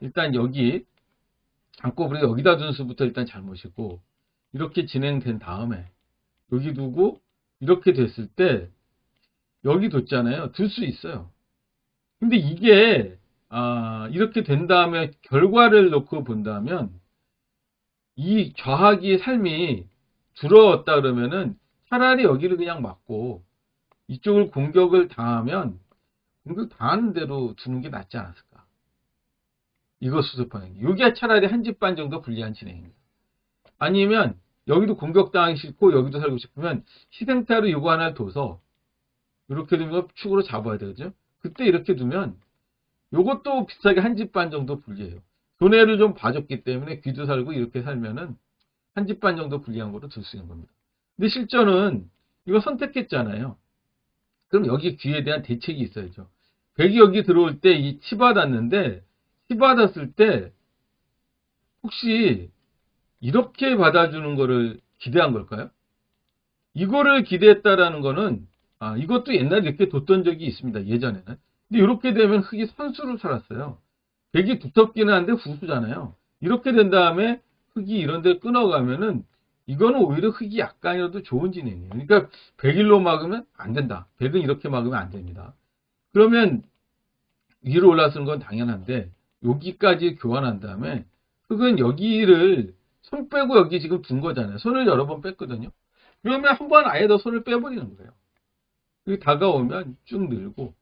일단 여기 안꼬부리 여기다 두는 수부터 일단 잘못이고 이렇게 진행된 다음에 여기 두고 이렇게 됐을 때 여기 뒀잖아요. 둘 수 있어요. 근데 이게 아, 이렇게 된 다음에 결과를 놓고 본다면 이 좌하기의 삶이 줄어왔다 그러면은 차라리 여기를 그냥 맞고 이쪽을 공격을 당하면 공격 당하는 대로 두는 게 낫지 않았을까. 이거 수습하는 게. 이게 차라리 한 집 반 정도 불리한 진행입니다. 아니면 여기도 공격당하기 싫고 여기도 살고 싶으면 희생타로 이거 하나 둬서 이렇게 두면 축으로 잡아야 되죠. 그때 이렇게 두면 요것도 비슷하게 한 집 반 정도 불리해요. 손해를 좀 봐줬기 때문에 귀도 살고 이렇게 살면은 한 집 반 정도 불리한 거로 둘수 있는 겁니다. 근데 실전은 이거 선택했잖아요. 그럼 여기 귀에 대한 대책이 있어야죠. 백이 여기 들어올 때 이 치받았는데 치 받았을 때 혹시 이렇게 받아주는 거를 기대한 걸까요? 이거를 기대했다라는 거는 아, 이것도 옛날에 이렇게 뒀던 적이 있습니다. 예전에는. 근데 이렇게 되면 흙이 선수를 살았어요. 백이 두텁기는 한데 후수잖아요. 이렇게 된 다음에 흙이 이런 데 끊어가면은 이거는 오히려 흙이 약간이라도 좋은 진행이에요. 그러니까 101로 막으면 안 된다. 100은 이렇게 막으면 안 됩니다. 그러면 위로 올라서는 건 당연한데 여기까지 교환한 다음에 흙은 여기를 손 빼고 여기 지금 둔 거잖아요. 손을 여러 번 뺐거든요. 그러면 한 번 아예 더 손을 빼버리는 거예요. 여기 다가오면 쭉 늘고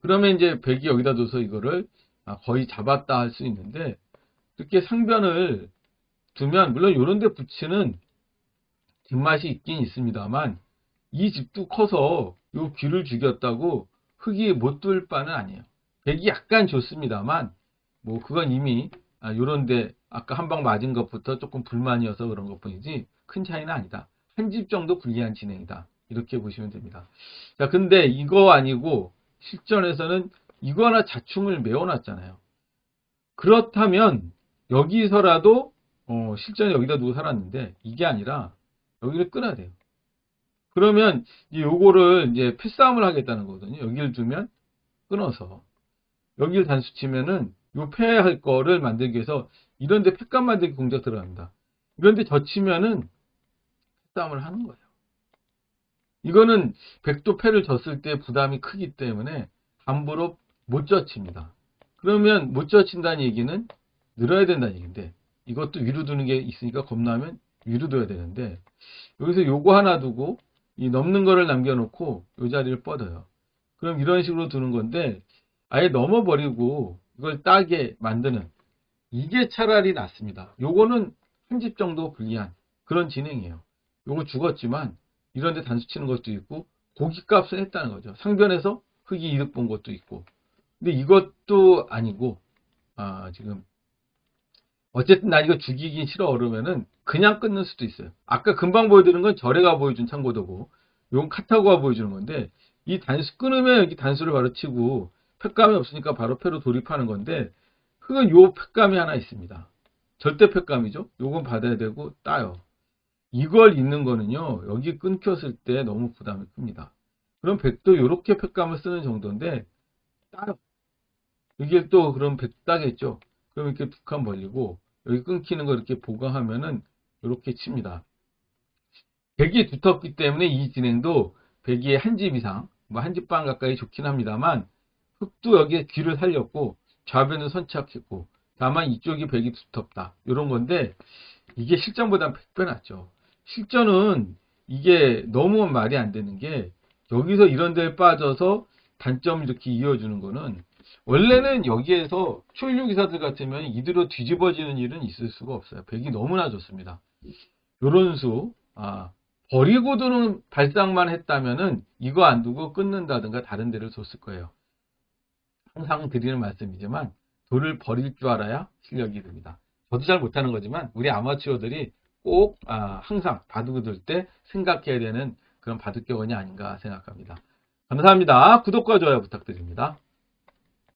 그러면 이제 백이 여기다 둬서 이거를 아, 거의 잡았다 할 수 있는데 이렇게 상변을 두면 물론 이런 데 붙이는 뒷맛이 있긴 있습니다만 이 집도 커서 요 귀를 죽였다고 흙이 못 뚫을 바는 아니에요. 백이 약간 좋습니다만 뭐 그건 이미 아, 요런데 아까 한 방 맞은 것부터 조금 불만이어서 그런 것 뿐이지 큰 차이는 아니다. 한 집 정도 불리한 진행이다. 이렇게 보시면 됩니다. 자, 근데 이거 아니고 실전에서는 이거 하나 자충을 메워놨잖아요. 그렇다면 여기서라도 어, 실전에 여기다 두고 살았는데 이게 아니라 여기를 끊어야 돼요. 그러면 이제 요거를 이제 패싸움을 하겠다는 거거든요. 여기를 두면 끊어서 여기를 단수 치면은 요 패할 거를 만들기 위해서 이런데 패감 만들기 공작 들어갑니다. 이런데 젖히면은 패싸움을 하는 거예요. 이거는 백도 패를 졌을 때 부담이 크기 때문에 함부로 못 젖힙니다. 그러면 못 젖힌다는 얘기는 늘어야 된다는 얘기인데 이것도 위로 두는 게 있으니까 겁나면 위로 둬야 되는데 여기서 요거 하나 두고 이 넘는 거를 남겨놓고 요 자리를 뻗어요. 그럼 이런 식으로 두는 건데 아예 넘어버리고 이걸 따게 만드는 이게 차라리 낫습니다. 요거는 한 집 정도 불리한 그런 진행이에요. 요거 죽었지만 이런 데 단수 치는 것도 있고 고기값을 했다는 거죠. 상변에서 흙이 이득 본 것도 있고 근데 이것도 아니고 아 지금 어쨌든 나 이거 죽이긴 싫어 그러면은 그냥 끊는 수도 있어요. 아까 금방 보여드린 건 절에가 보여준 참고도고 이건 카타고가 보여주는 건데 이 단수 끊으면 여기 단수를 바로 치고 팩감이 없으니까 바로 패로 돌입하는 건데 흙은 요 팩감이 하나 있습니다. 절대 팩감이죠. 요건 받아야 되고 따요. 이걸 잊는 거는요. 여기 끊겼을 때 너무 부담이 큽니다. 그럼 백도 이렇게 팩감을 쓰는 정도인데 따요. 여기에 또 그럼 백 따겠죠. 그럼 이렇게 두 칸 벌리고 여기 끊기는 거 이렇게 보강하면은 이렇게 칩니다. 백이 두텁기 때문에 이 진행도 백이 한 집 이상, 뭐 한 집 반 가까이 좋긴 합니다만 흙도 여기에 귀를 살렸고 좌변은 선착했고 다만 이쪽이 백이 두텁다. 이런 건데 이게 실전보다 100배 낫죠. 실전은 이게 너무 말이 안 되는 게 여기서 이런 데에 빠져서 단점 이렇게 이어주는 거는 원래는 여기에서 초일류 기사들 같으면 이대로 뒤집어지는 일은 있을 수가 없어요. 백이 너무나 좋습니다. 요런 수, 아, 버리고 두는 발상만 했다면은 이거 안 두고 끊는다든가 다른 데를 뒀을 거예요. 항상 드리는 말씀이지만 돌을 버릴 줄 알아야 실력이 됩니다. 저도 잘 못하는 거지만 우리 아마추어들이 꼭 아, 항상 바둑을 둘 때 생각해야 되는 그런 바둑 격언이 아닌가 생각합니다. 감사합니다. 구독과 좋아요 부탁드립니다.